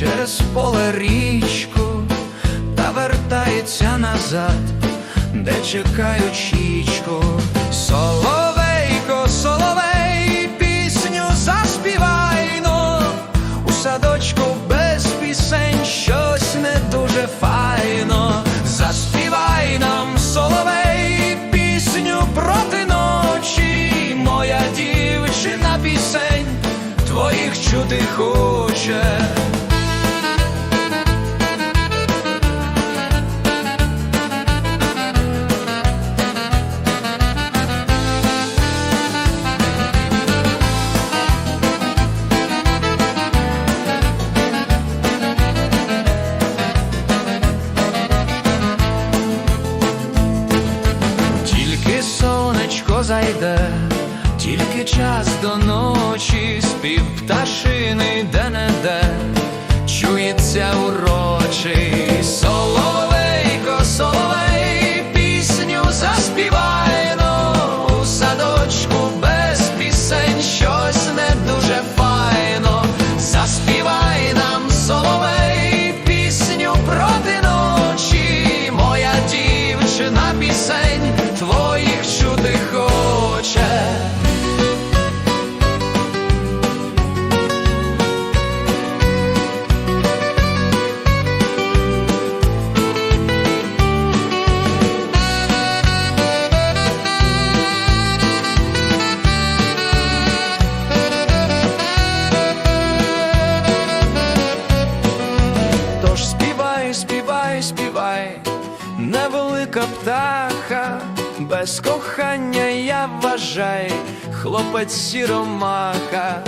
через поле річку та вертається назад, де чекають чічку. Соловейко, соловей, пісню заспівайно, у садочку без пісень щось не дуже файно. Заспівай нам, соловей, пісню проти ночі, моя дівчина пісень твоїх чути хоче. Зайде, тільки час до ночі, спів пташини де-не-де, чується урочий соловейко, соловей, пісню заспівайно, у садочку без пісень щось не дуже файно. Заспівай нам, соловей, пісню проти ночі, моя дівчина пісень твоїх чути невелика птаха, без кохання я вважай, хлопець сіромаха.